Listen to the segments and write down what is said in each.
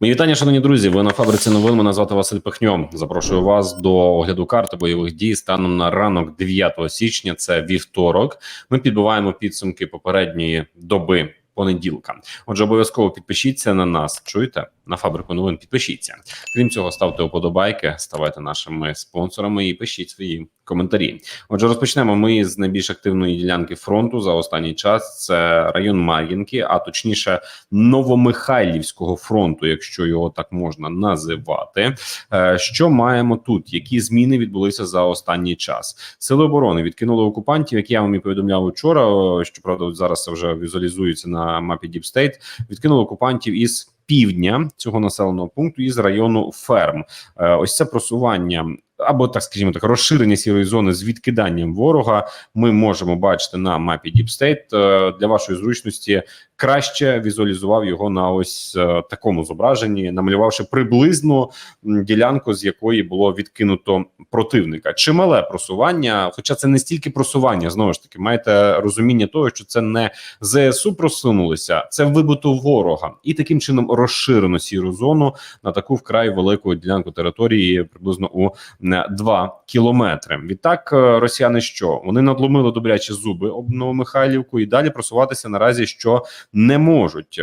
Мої вітання, шановні друзі. Ви на фабриці новин. Мене звати Василь Пихньо. Запрошую вас до огляду карти бойових дій станом на ранок 9 січня. Це вівторок. Ми підбиваємо підсумки попередньої доби понеділка. Отже, обов'язково підпишіться на нас. Чуєте на фабрику новин? Підпишіться. Крім цього, ставте уподобайки, ставайте нашими спонсорами і пишіть свої коментарі. Отже, розпочнемо ми з найбільш активної ділянки фронту за останній час. Це район Мар'їнки, а точніше Новомихайлівського фронту, якщо його так можна називати. Е, Що маємо тут? Які зміни відбулися за останній час? Сили оборони відкинули окупантів, як я вам і повідомляв вчора. Щоправда, зараз це вже візуалізується на мапі State. Відкинули окупантів із півдня цього населеного пункту із району ферм. Е, Ось це просування. Або так скажімо так, розширення сірої зони з відкиданням ворога. Ми можемо бачити на мапі Deep State. Е, для вашої зручності краще візуалізував його на ось е, такому зображенні, намалювавши приблизну ділянку, з якої було відкинуто противника. Чимале просування, хоча це не стільки просування, знову ж таки, маєте розуміння того, що це не ЗСУ просунулися, це вибито ворога, і таким чином розширено сіру зону на таку вкрай велику ділянку території, приблизно у м, 2 кілометри. Відтак, е, росіяни що вони надломили добрячі зуби об Новомихайлівку і далі просуватися наразі що не можуть.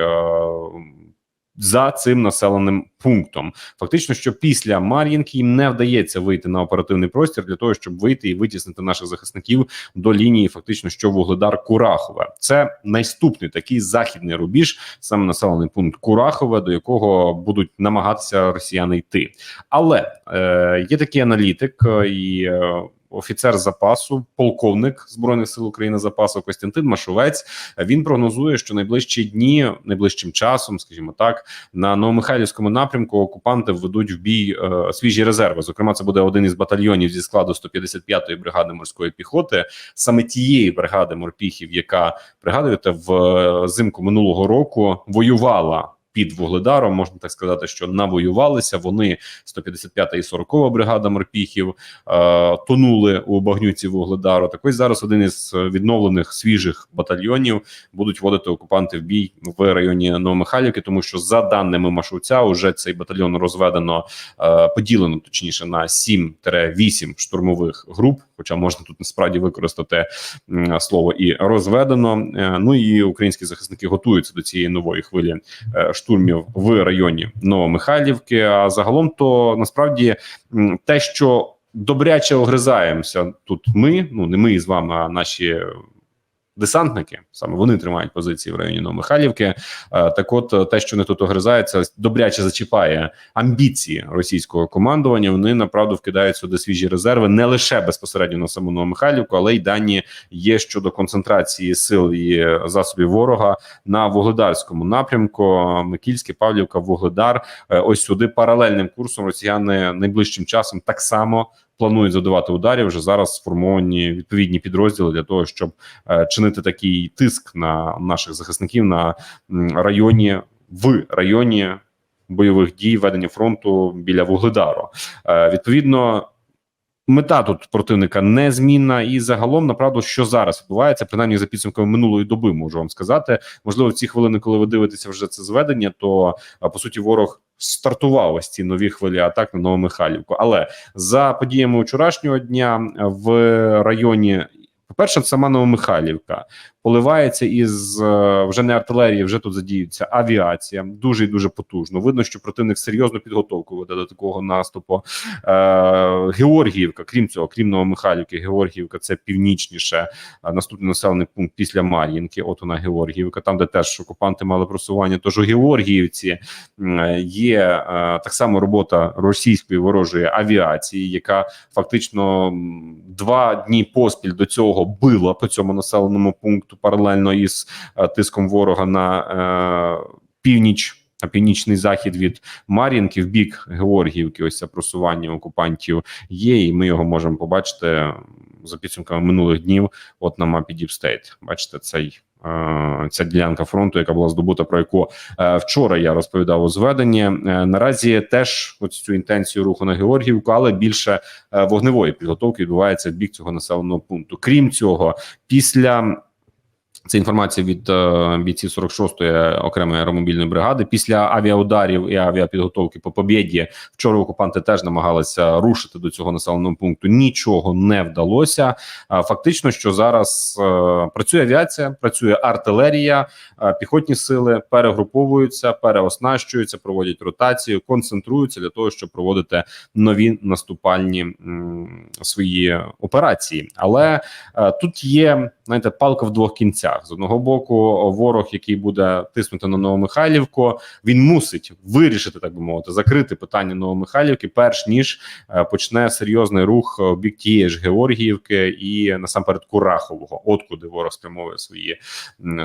За цим населеним пунктом, фактично, що після Мар'їнки їм не вдається вийти на оперативний простір для того, щоб вийти і витіснити наших захисників до лінії, фактично, що вугледар Курахове. Це наступний такий західний рубіж, саме населений пункт Курахове, до якого будуть намагатися росіяни йти. Але е, є такий аналітик е, і. Е, Офіцер запасу, полковник збройних сил України запасу Костянтин Машовець. Він прогнозує, що найближчі дні, найближчим часом, скажімо так, на Новомихайлівському напрямку окупанти введуть в бій е, свіжі резерви. Зокрема, це буде один із батальйонів зі складу 155-ї бригади морської піхоти, саме тієї бригади морпіхів, яка пригадуєте, в е, зимку минулого року воювала. Під вугледаром можна так сказати, що навоювалися. Вони 155 і 40 бригада морпіхів е, тонули у багнюці вугледару. Так ось зараз один із відновлених свіжих батальйонів будуть вводити окупанти в бій в районі Новомихайлівки, тому що за даними Машовця, уже цей батальйон розведено е, поділено точніше на 7-8 штурмових груп. Хоча можна тут насправді використати слово і розведено. Е, ну і українські захисники готуються до цієї нової хвилі е, штурмів в районі Новомихайлівки. А загалом, то насправді те, що добряче огризаємося тут, ми ну не ми з вами, а наші. Десантники саме вони тримають позиції в районі Новомихайлівки. Е, Так, от е, те, що не тут огризається, добряче зачіпає амбіції російського командування. Вони направду вкидають сюди свіжі резерви не лише безпосередньо на саму Новомихайлівку, але й дані є щодо концентрації сил і засобів ворога на вугледарському напрямку. Микільське, Павлівка, Вугледар. Е, Ось сюди паралельним курсом росіяни найближчим часом так само. Планують задавати ударів вже зараз сформовані відповідні підрозділи для того, щоб е, чинити такий тиск на наших захисників на районі в районі бойових дій ведення фронту біля Вугледару. Е, відповідно. Мета тут противника незмінна, і загалом направду, що зараз відбувається, принаймні за підсумками минулої доби, можу вам сказати. Можливо, в ці хвилини, коли ви дивитеся вже це зведення, то по суті ворог стартував ось ці нові хвилі атак на Новомихайлівку. Але за подіями вчорашнього дня в районі. По-перше, сама Новомихайлівка поливається із е, вже не артилерії, вже тут задіюється авіація дуже і дуже потужно. Видно, що противник серйозну підготовку веде до такого наступу. Е, Георгіївка, крім цього, крім Новомихайлівки, Георгіївка це північніше е, наступний населений пункт після Мар'їнки. От вона Георгіївка, там де теж окупанти мали просування. Тож у Георгіївці є так само робота російської ворожої авіації, яка фактично два дні поспіль до цього била по цьому населеному пункту паралельно із е, тиском ворога на е, північ. На північний захід від Мар'їнки в бік Георгіївки, ось це просування окупантів є, і ми його можемо побачити за підсумками минулих днів. От на мапі State. Бачите, цей е, ця ділянка фронту, яка була здобута, про яку вчора я розповідав у зведенні. Наразі теж ось цю інтенцію руху на Георгіївку, але більше вогневої підготовки відбувається в бік цього населеного пункту. Крім цього, після Це інформація від е, бійців 46-ї окремої аеромобільної бригади. Після авіаударів і авіапідготовки по побєді вчора окупанти теж намагалися рушити до цього населеного пункту. Нічого не вдалося. А фактично, що зараз е, працює авіація, працює артилерія, е, піхотні сили перегруповуються, переоснащуються, проводять ротацію, концентруються для того, щоб проводити нові наступальні м, свої операції. Але е, тут є знаєте, палка в двох кінцях. З одного боку, ворог, який буде тиснути на Новомихайлівку, він мусить вирішити, так би мовити, закрити питання Новомихайлівки, перш ніж е, почне серйозний рух в бік тієї ж Георгіївки і насамперед Курахового, от куди ворог спрямовує свої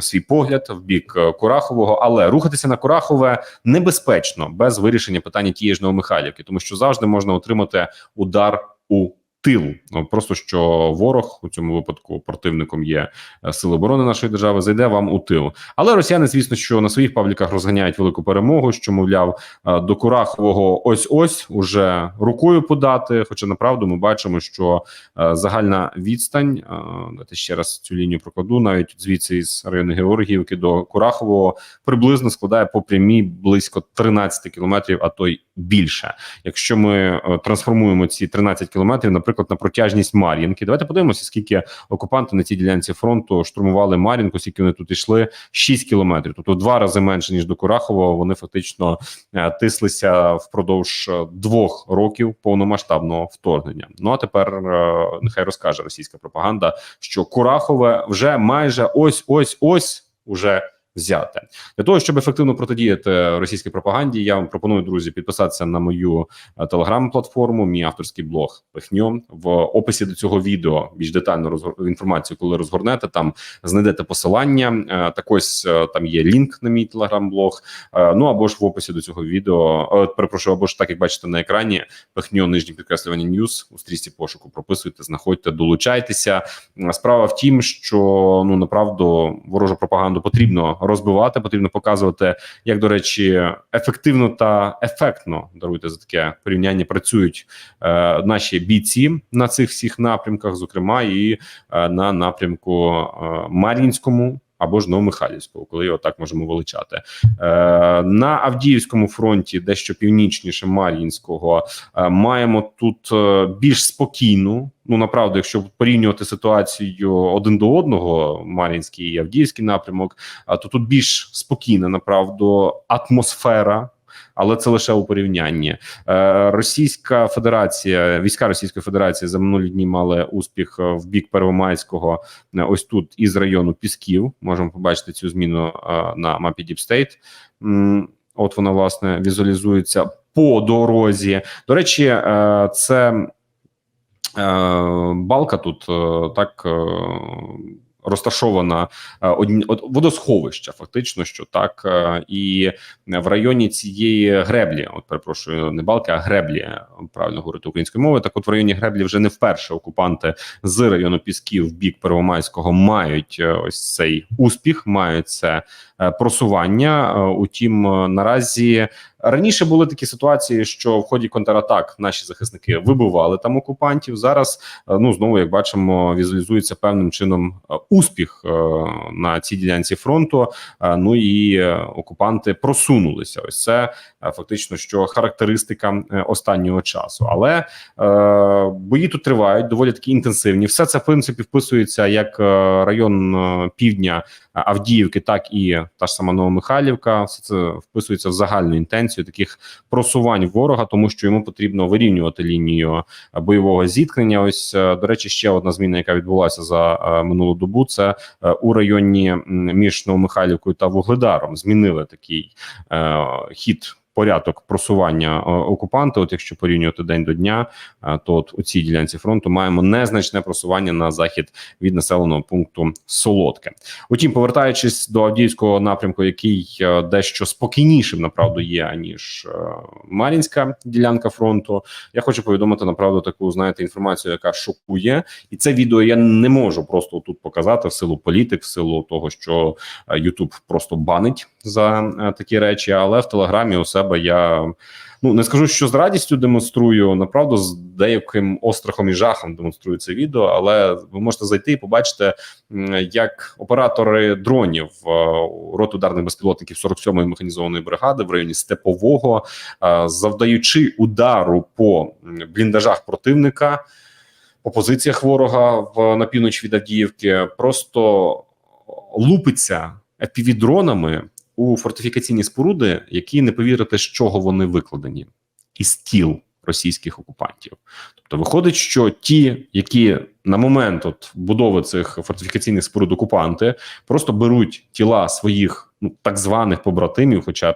свій погляд в бік е, Курахового. Але рухатися на Курахове небезпечно без вирішення питання тієї ж Новомихайлівки, тому що завжди можна отримати удар у тилу. Ну, Просто що ворог у цьому випадку противником є е, сили оборони нашої держави, зайде вам у тил. Але росіяни, звісно, що на своїх пабліках розганяють велику перемогу, що мовляв е, до Курахового ось ось уже рукою подати. Хоча направду ми бачимо, що е, загальна відстань е, давайте ще раз цю лінію прокладу, навіть звідси із району Георгіївки до Курахового приблизно складає по прямій близько 13 кілометрів, а то й більше. Якщо ми трансформуємо ці 13 кілометрів, наприклад, на протяжність Мар'їнки, давайте подивимося, скільки окупанти на цій ділянці фронту штурмували Мар'їнку, скільки вони тут йшли 6 кілометрів, тобто два рази менше ніж до Курахового. Вони фактично е, тислися впродовж е, двох років повномасштабного вторгнення. Ну а тепер е, нехай розкаже російська пропаганда, що Курахове вже майже ось ось ось уже взяте для того, щоб ефективно протидіяти російській пропаганді. Я вам пропоную друзі підписатися на мою е, телеграм-платформу, мій авторський блог Пихньо. В описі до цього відео більш детально розгор... інформацію, коли розгорнете, там знайдете посилання. Е, Так ось е, там є лінк на мій телеграм-блог. Ну або ж в описі до цього відео. Перепрошую, або ж так як бачите на екрані, Пихньо нижнє підкреслювання Ньюс у стрічці пошуку. Прописуйте, знаходьте, долучайтеся. Справа в тім, що ну направду ворожу пропаганду потрібно розбивати, потрібно показувати, як до речі, ефективно та ефектно даруйте за таке порівняння. Працюють е, наші бійці на цих всіх напрямках, зокрема і е, на напрямку е, Мар'їнському. Або ж Новомихайлівського, коли його так можемо величати е, на Авдіївському фронті, дещо північніше Мар'їнського, е, маємо тут е, більш спокійну. Ну направду, якщо порівнювати ситуацію один до одного, Мар'їнський і Авдіївський напрямок, то тут більш спокійна направду атмосфера. Але це лише у порівнянні. Е, Російська Федерація, війська Російської Федерації за минулі дні мали успіх е, в бік Первомайського. е, Ось тут із району Пісків. Можемо побачити цю зміну на мапі. М, От вона власне візуалізується по дорозі. До речі, це балка тут так. Розташована е, одні водосховища, фактично, що так, е, і в районі цієї греблі, от перепрошую, не балки, а греблі, правильно говорити українською мовою. Так, от в районі греблі вже не вперше окупанти з району Пісків в бік Первомайського мають е, ось цей успіх, мають це просування. Е, Утім, е, наразі раніше були такі ситуації, що в ході контратак наші захисники вибивали там окупантів. Зараз е, ну знову, як бачимо, візуалізується певним чином е, успіх е, на цій ділянці фронту. Е, Ну і е, окупанти просунулися. Ось це е, фактично що характеристика е, останнього часу. Але е, бої тут тривають доволі такі інтенсивні. Все це в принципі вписується як е, район е, півдня Авдіївки, так і та ж сама Новомихайлівка. Все це вписується в загальну інтенцію таких просувань ворога, тому що йому потрібно вирівнювати лінію е, бойового зіткнення. Ось е, до речі, ще одна зміна, яка відбулася за е, минулу добу. Це у районі між Новомихайлівкою та Вугледаром. Змінили такий хід. Порядок просування е, окупанта, от якщо порівнювати день до дня, е, то от у цій ділянці фронту маємо незначне просування на захід від населеного пункту Солодке. Утім, повертаючись до Авдіївського напрямку, який е, дещо спокійнішим направду є аніж Мар'їнська ділянка фронту. Я хочу повідомити направду таку знаєте інформацію, яка шокує, і це відео я не можу просто тут показати в силу політик, в силу того, що YouTube просто банить за е, такі речі. Але в телеграмі у себе я ну не скажу, що з радістю демонструю, направду з деяким острахом і жахом демонструю це відео, але ви можете зайти і побачити, як оператори дронів е, рот ударних безпілотників 47-ї механізованої бригади в районі Степового, е, завдаючи удару по бліндажах противника. По позиціях ворога в на північ від Авдіївки просто лупиться FPV-дронами у фортифікаційні споруди, які не повірите, з чого вони викладені, із тіл російських окупантів. Тобто, виходить, що ті, які на момент от будови цих фортифікаційних споруд окупанти, просто беруть тіла своїх ну так званих побратимів, хоча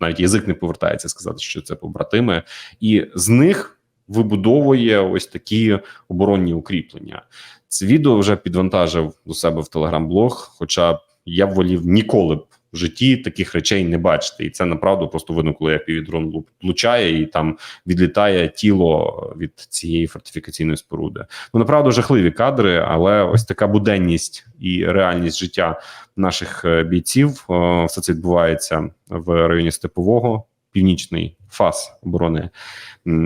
навіть язик не повертається сказати, що це побратими, і з них вибудовує ось такі оборонні укріплення. Це відео вже підвантажив до себе в телеграм-блог. Хоча я б волів ніколи б в житті таких речей не бачите, і це направду просто видно, коли як півдрон влучає і там відлітає тіло від цієї фортифікаційної споруди. Ну направду жахливі кадри, але ось така буденність і реальність життя наших е, бійців. е, Все це відбувається в районі Степового, північний фас оборони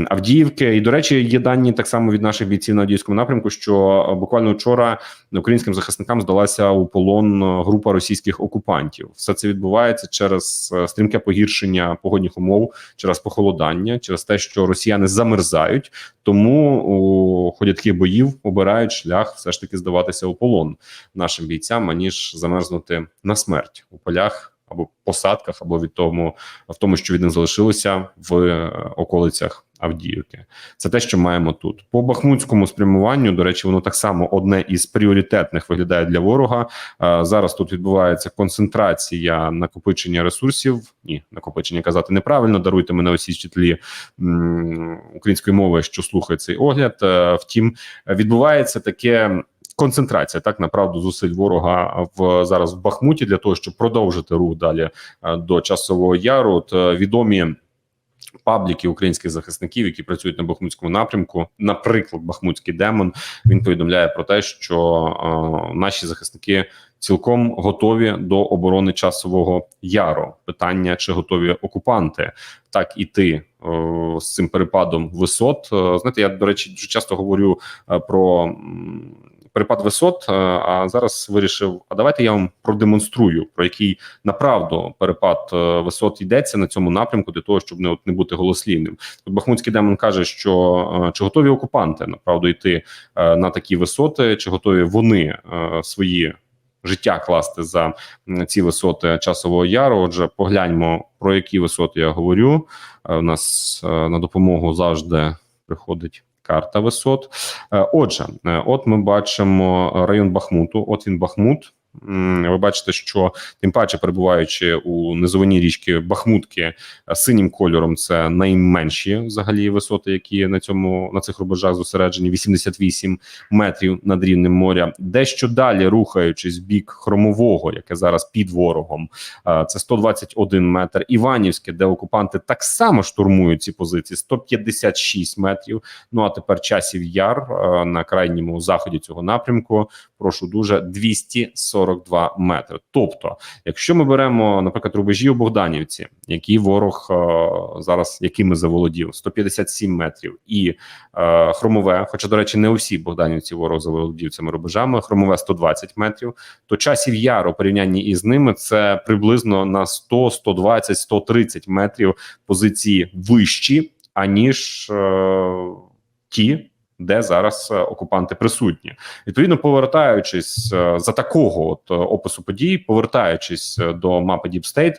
Авдіївки. І до речі, є дані так само від наших бійців на Авдіївському напрямку, що е, буквально вчора українським захисникам здалася у полон е, група російських окупантів. Все це відбувається через е, стрімке погіршення погодних умов, через похолодання, через те, що росіяни замерзають. Тому у ході таких боїв обирають шлях, все ж таки здаватися у полон нашим бійцям, аніж замерзнути на смерть у полях або посадках, або від тому в тому, що від них залишилося в е, околицях Авдіївки. Це те, що маємо тут. По бахмутському спрямуванню. До речі, воно так само одне із пріоритетних виглядає для ворога. Е, Зараз тут відбувається концентрація накопичення ресурсів. Ні, накопичення казати неправильно. Даруйте мене усі вчителі української мови, що слухають цей огляд. Е, Втім, відбувається таке. Концентрація так направду зусиль ворога в зараз в Бахмуті для того, щоб продовжити рух далі е, до часового яру. От е, відомі пабліки українських захисників, які працюють на Бахмутському напрямку, наприклад, Бахмутський демон. Він повідомляє про те, що е, наші захисники цілком готові до оборони часового яру. Питання чи готові окупанти так іти е, з цим перепадом висот. Е, знаєте, я до речі дуже часто говорю е, про. Перепад висот, е, а зараз вирішив: а давайте я вам продемонструю, про який направду перепад е, висот йдеться на цьому напрямку, для того, щоб не от не бути голослівним. Тут Бахмутський демон каже, що е, чи готові окупанти направду йти на такі висоти, чи готові вони свої життя класти за ці висоти часового яру. Отже, погляньмо про які висоти я говорю. У нас на допомогу завжди приходить. Карта висот. Е, Отже, е, от ми бачимо район Бахмуту. От він Бахмут. Ви бачите, що тим паче перебуваючи у низовині річки Бахмутки, е, синім кольором це найменші взагалі висоти, які на цьому на цих рубежах зосереджені 88 метрів над рівнем моря. Дещо далі рухаючись бік хромового, яке зараз під ворогом, е, це 121 метр. Іванівське, де окупанти так само штурмують ці позиції, 156 метрів. Ну а тепер часів яр е, на крайньому заході цього напрямку. Прошу дуже 242 метри. Тобто, якщо ми беремо, наприклад, рубежі у Богданівці, які ворог е, зараз якими заволодів 157 метрів, і е, хромове, хоча до речі, не у всій Богданівці ворог заволодів цими рубежами, хромове 120 метрів. То часів яр у порівнянні із ними це приблизно на 100, 120, 130 метрів позиції вищі, аніж е, ті. Де зараз е, окупанти присутні, відповідно повертаючись е, за такого от е, опису подій, повертаючись до мапи Deep State,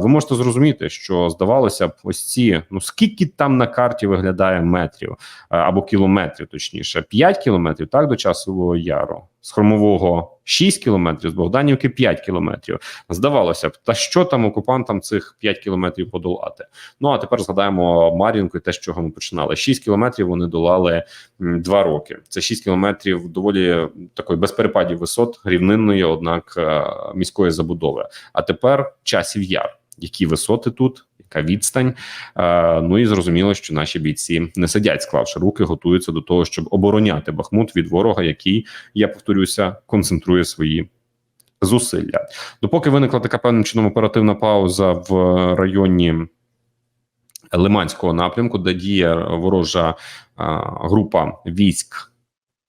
ви можете зрозуміти, що здавалося б, ось ці ну скільки там на карті виглядає метрів або кілометрів, точніше, 5 кілометрів так до часового яру, з хромового 6 кілометрів, з Богданівки 5 кілометрів. Здавалося б, та що там окупантам цих 5 кілометрів подолати? Ну а тепер згадаємо Мар'їнку і те, з чого ми починали. 6 кілометрів вони долали м, два роки. Це 6 кілометрів доволі такої без перепадів висот, рівнинної, однак е, міської забудови. А тепер часів яр. Які висоти тут, яка відстань? Е, ну і зрозуміло, що наші бійці не сидять, склавши руки, готуються до того, щоб обороняти Бахмут від ворога, який я повторюся, концентрує свої. Зусилля допоки виникла така певним чином оперативна пауза в районі Лиманського напрямку, де діє ворожа а, група військ.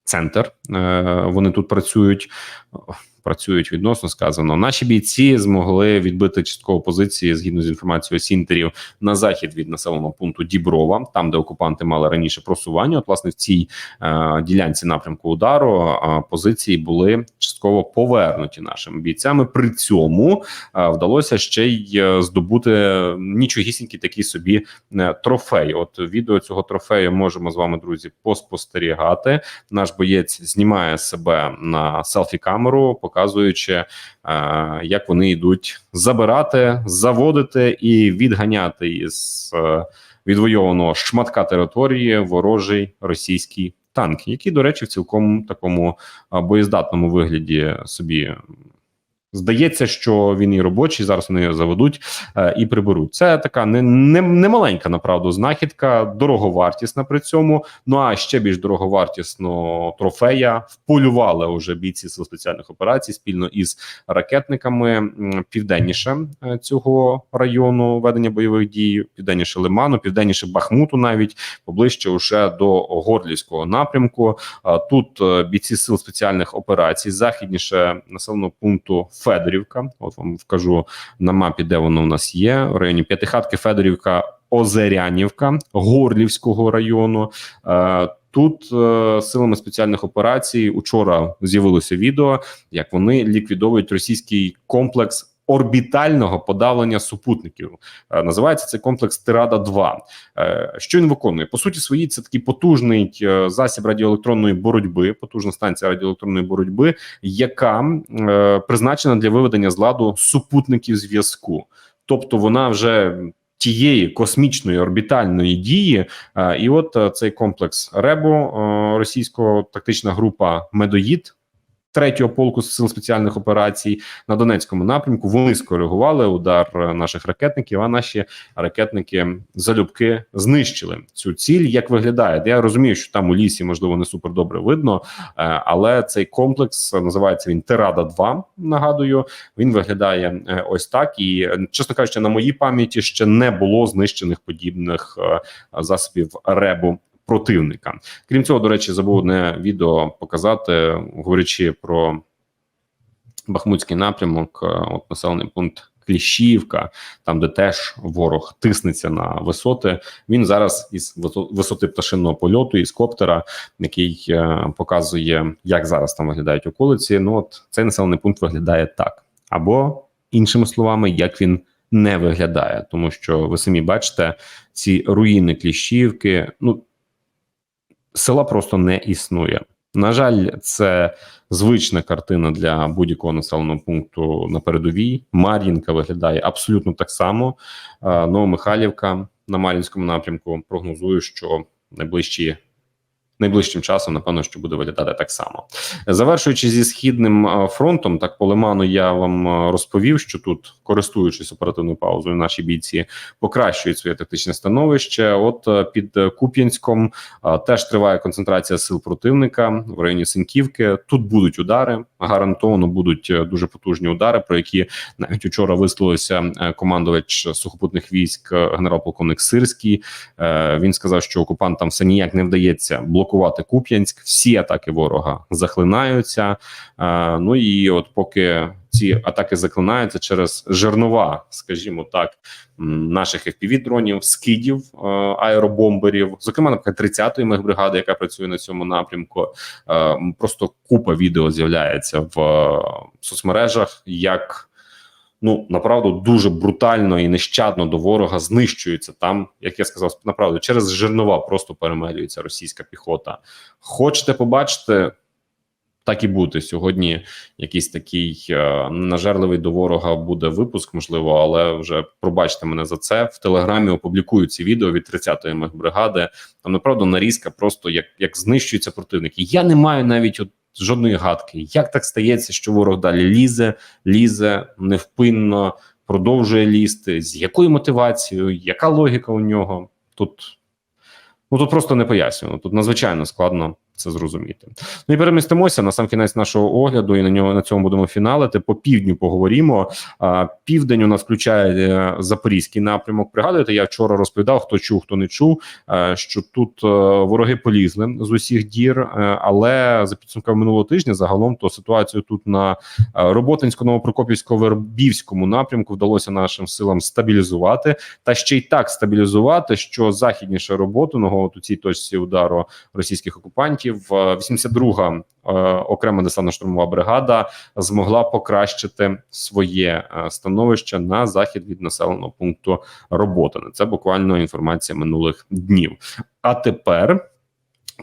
Центр Е, вони тут працюють. Працюють відносно сказано. Наші бійці змогли відбити частково позиції згідно з інформацією сінтерів на захід від населеного пункту Діброва, там де окупанти мали раніше просування. От власне в цій е, ділянці напрямку удару е, позиції були частково повернуті нашими бійцями. При цьому е, вдалося ще й е, здобути нічогісінький такий собі е, трофей. От відео цього трофею можемо з вами, друзі, поспостерігати. Наш боєць знімає себе на селфі камеру, показуючи, е, як вони йдуть забирати, заводити і відганяти із е, відвойованого шматка території ворожий російський танк, який, до речі, в цілком такому е, боєздатному вигляді собі. Здається, що він і робочий. Зараз вони його заведуть е, і приберуть. Це така не, не, не маленька направду знахідка, дороговартісна при цьому. Ну а ще більш дороговартісного трофея вполювали уже бійці сил спеціальних операцій спільно із ракетниками південніше е, цього району ведення бойових дій, південніше Лиману, південніше Бахмуту, навіть поближче уже до Горлівського напрямку. Тут е, бійці сил спеціальних операцій, західніше населеного пункту Федорівка. От вам вкажу на мапі, де воно у нас є. В районі П'ятихатки, Федорівка, Озерянівка, Горлівського району. Е, Тут е, силами спеціальних операцій учора з'явилося відео, як вони ліквідовують російський комплекс. Орбітального подавлення супутників Е, називається цей комплекс Тирада 2 Е, Що він виконує? По суті, своїй це такий потужний е, засіб радіоелектронної боротьби, потужна станція радіоелектронної боротьби, яка призначена для виведення з ладу супутників зв'язку. Тобто вона вже тієї космічної орбітальної дії. І от цей комплекс РЕБО, російського тактична група Медоїд. Третього полку сил спеціальних операцій на Донецькому напрямку вони скоригували удар наших ракетників. А наші ракетники залюбки знищили цю ціль. Як виглядає? Я розумію, що там у лісі можливо не супер добре видно, е, але цей комплекс називається він Тирада 2 Нагадую, він виглядає е, ось так. І чесно кажучи, на моїй пам'яті ще не було знищених подібних е, засобів ребу. Противника, крім цього, до речі, забув одне відео показати, говорячи про Бахмутський напрямок, е, от населений пункт Кліщівка, там де теж ворог тиснеться на висоти. Він зараз із висо- висоти пташиного польоту із коптера, який е, показує, як зараз там виглядають околиці. Ну от цей населений пункт виглядає так, або іншими словами, як він не виглядає, тому що ви самі бачите ці руїни Кліщівки. Ну села просто не існує. На жаль, це звична картина для будь-якого населеного пункту на передовій. Мар'їнка виглядає абсолютно так само. Е, Новомихайлівка на Мар'їнському напрямку прогнозую, що найближчі. Найближчим часом, напевно, що буде виглядати так само. Завершуючи зі східним е, фронтом, так по лиману я вам е, розповів, що тут, користуючись оперативною паузою, наші бійці покращують своє тактичне становище. От е, під Куп'янськом теж триває концентрація сил противника в районі Синківки. Тут будуть удари, гарантовано будуть дуже потужні удари, про які навіть учора висловився командувач сухопутних військ генерал-полковник Сирський. Він сказав, що окупантам все ніяк не вдається блокувати Куп'янськ. Всі атаки ворога захлинаються. Е, Ну і от поки ці атаки заклинаються через жернова, скажімо так, наших fpv дронів, скидів, е, аеробомберів, зокрема, наприклад, 30-ї мехбригади, яка працює на цьому напрямку. Е, Просто купа відео з'являється в е, соцмережах, як ну направду дуже брутально і нещадно до ворога знищується там, як я сказав, направду через жернова просто перемелюється російська піхота. Хочете побачити? Так і бути сьогодні. Якийсь такий е, нажерливий до ворога буде випуск, можливо, але вже пробачте мене за це. В телеграмі опублікують ці відео від 30-ї мехбригади. Там направду нарізка, просто як, як знищується противник. І я не маю навіть от жодної гадки. Як так стається, що ворог далі лізе, лізе невпинно, продовжує лізти? З якою мотивацією? Яка логіка у нього? Тут ну тут просто не пояснювано. Тут надзвичайно складно це зрозуміти. Ну і перемістимося на сам кінець нашого огляду, і на нього на цьому будемо фіналити. По півдню поговоримо. А, південь у нас включає е, запорізький напрямок. Пригадуєте, я вчора розповідав, хто чув, хто не чув, е, що тут е, вороги полізли з усіх дір, але за підсумками минулого тижня загалом то ситуацію тут на роботинсько новопрокопівсько вербівському напрямку вдалося нашим силам стабілізувати, та ще й так стабілізувати, що західніше роботиного от у цій точці удару російських окупантів е, 82-га е, окрема десантно-штурмова бригада змогла покращити своє е, становище на захід від населеного пункту Роботине. Це буквально інформація минулих днів. А тепер.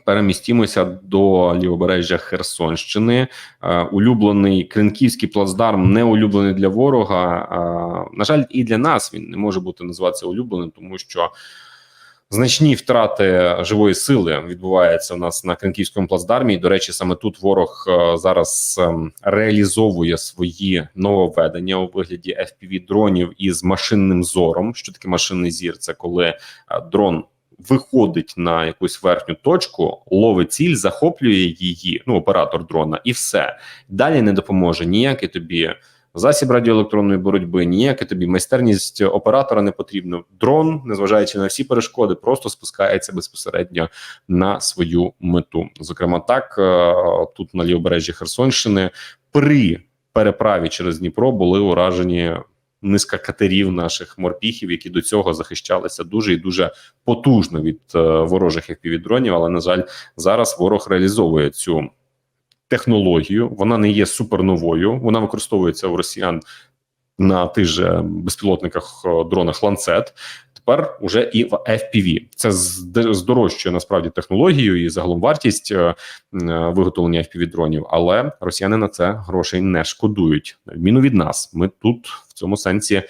Перемістімося до лівобережжя Херсонщини. Е, улюблений Кринківський плацдарм не улюблений для ворога. Е, на жаль, і для нас він не може бути називатися улюбленим, тому що значні втрати живої сили відбуваються у нас на Кринківському плацдармі. І, до речі, саме тут ворог е, зараз ем, реалізовує свої нововведення у вигляді fpv дронів із машинним зором. Що таке машинний зір? Це коли е, дрон виходить на якусь верхню точку, ловить ціль, захоплює її, ну оператор дрона, і все далі не допоможе ніякий тобі. Засіб радіоелектронної боротьби, ніяка тобі майстерність оператора не потрібно. Дрон, незважаючи на всі перешкоди, просто спускається безпосередньо на свою мету. Зокрема, так е, тут на лівобережжі Херсонщини при переправі через Дніпро були уражені низка катерів наших морпіхів, які до цього захищалися дуже і дуже потужно від е, ворожих FPV-дронів, Але на жаль, зараз ворог реалізовує цю технологію. Вона не є суперновою. Вона використовується у росіян на тих же безпілотниках е, дронах ланцет. Тепер уже і в FPV. Це зд- здорожчує насправді технологію і загалом вартість е, е, виготовлення FPV дронів. Але росіяни на це грошей не шкодують. На відміну від нас, ми тут в цьому сенсі.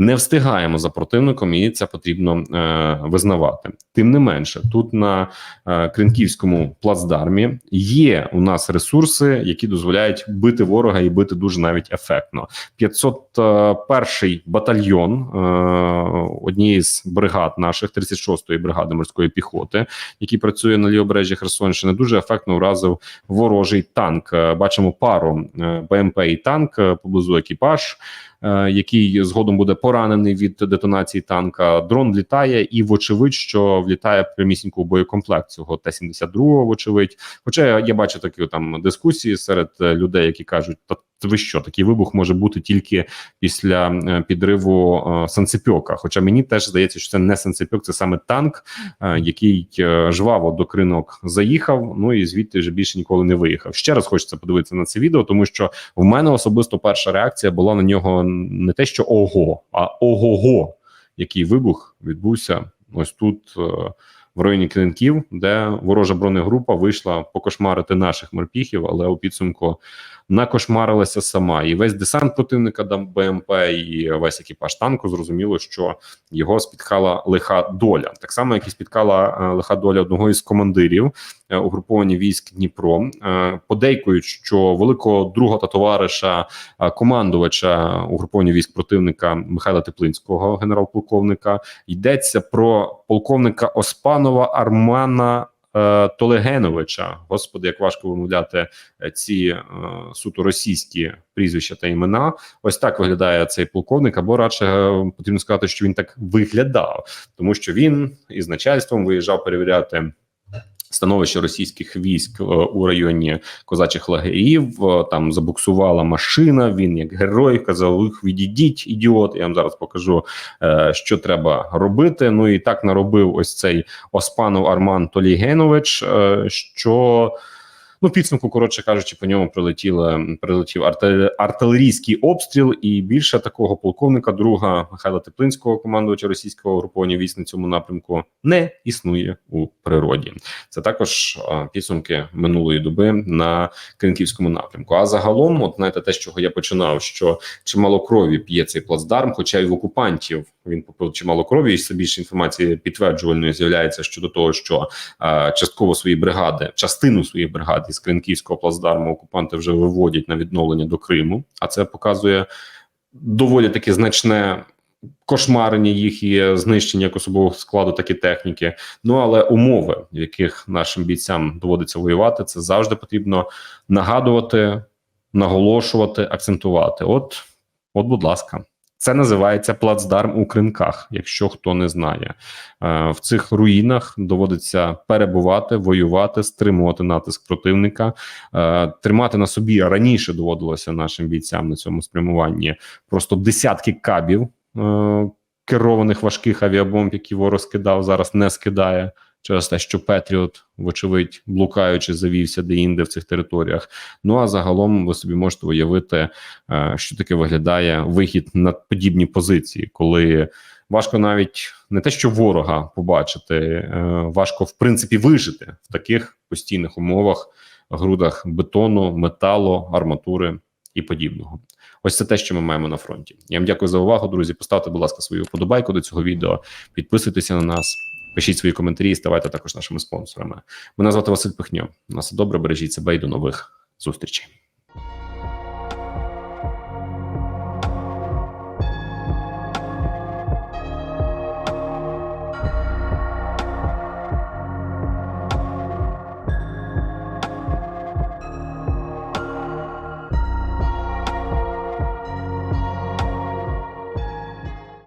Не встигаємо за противником, і це потрібно е, визнавати. Тим не менше, тут на е, Кринківському плацдармі є у нас ресурси, які дозволяють бити ворога і бити дуже навіть ефектно. 501 батальйон е, однієї з бригад наших 36-ї бригади морської піхоти, який працює на лівобережжі Херсонщини, дуже ефектно вразив ворожий танк. Е, Бачимо пару е, БМП і танк е, поблизу екіпаж. Е, Який згодом буде поранений від детонації танка, дрон літає, і вочевидь, що влітає прямісінько у боєкомплект цього Т-72, вочевидь. Хоча я, бачу такі там дискусії серед людей, які кажуть, та ви що, такий вибух може бути тільки після е, підриву е, санцепьока. Хоча мені теж здається, що це не санцепьок, це саме танк, е, який жваво до кринок заїхав. Ну і звідти вже більше ніколи не виїхав. Ще раз хочеться подивитися на це відео, тому що в мене особисто перша реакція була на нього не те, що ого, а ого-го, який вибух відбувся ось тут. В районі Клинків, де ворожа бронегрупа вийшла покошмарити наших морпіхів, але у підсумку накошмарилася сама. І весь десант противника БМП, і весь екіпаж танку зрозуміло, що його спіткала лиха доля. Так само, як і спіткала е, лиха доля одного із командирів е, угруповання військ Дніпро. Е, Подейкують, що великого друга та товариша командувача угруповання військ противника Михайла Теплинського, генерал-полковника, йдеться про полковника Оспанова Армана. Е, Толегеновича, господи, як важко вимовляти е, ці е, суто російські прізвища та імена. Ось так виглядає цей полковник, або радше потрібно сказати, що він так виглядав, тому що він із начальством виїжджав перевіряти. Становище російських військ е, у районі козачих лагерів е, там забуксувала машина. Він як герой казав: «Ух, відійдіть, ідіот. Я вам зараз покажу, е, що треба робити. Ну і так наробив ось цей Оспанов Арман Толігенович, що Ну, підсумку, коротше кажучи, по ньому прилетіло прилетів артилерійський обстріл, і більше такого полковника, друга Михайла Теплинського, командувача російського угруповання військ на цьому напрямку, не існує у природі. Це також підсумки минулої доби на Кринківському напрямку. А загалом, от знаєте, те, з чого я починав, що чимало крові п'є цей плацдарм, хоча й в окупантів він попив чимало крові, і все більше інформації підтверджувальної з'являється щодо того, що а, частково свої бригади, частину своїх бригад із Кринківського плацдарму окупанти вже виводять на відновлення до Криму. А це показує доволі таки значне кошмарення їх і знищення як особового складу, так і техніки. Ну але умови, в яких нашим бійцям доводиться воювати, це завжди потрібно нагадувати, наголошувати, акцентувати. От, от, будь ласка. Це називається плацдарм у кринках. Якщо хто не знає, Е, в цих руїнах доводиться перебувати, воювати, стримувати натиск противника, Е, тримати на собі раніше доводилося нашим бійцям на цьому спрямуванні просто десятки кабів е, керованих важких авіабомб, які ворог скидав, зараз не скидає. Через те, що Петріот, вочевидь, блукаючи, завівся де-інде в цих територіях. Ну а загалом ви собі можете уявити, е, що таке виглядає вихід на подібні позиції, коли важко навіть не те, що ворога побачити, е, важко в принципі вижити в таких постійних умовах, грудах бетону, металу, арматури і подібного. Ось це те, що ми маємо на фронті. Я вам дякую за увагу, друзі. Поставте, будь ласка, свою вподобайку до цього відео, підписуйтеся на нас, пишіть свої коментарі і ставайте також нашими спонсорами. Мене звати Василь Пихньо. На все добре, бережіть себе і до нових зустрічей.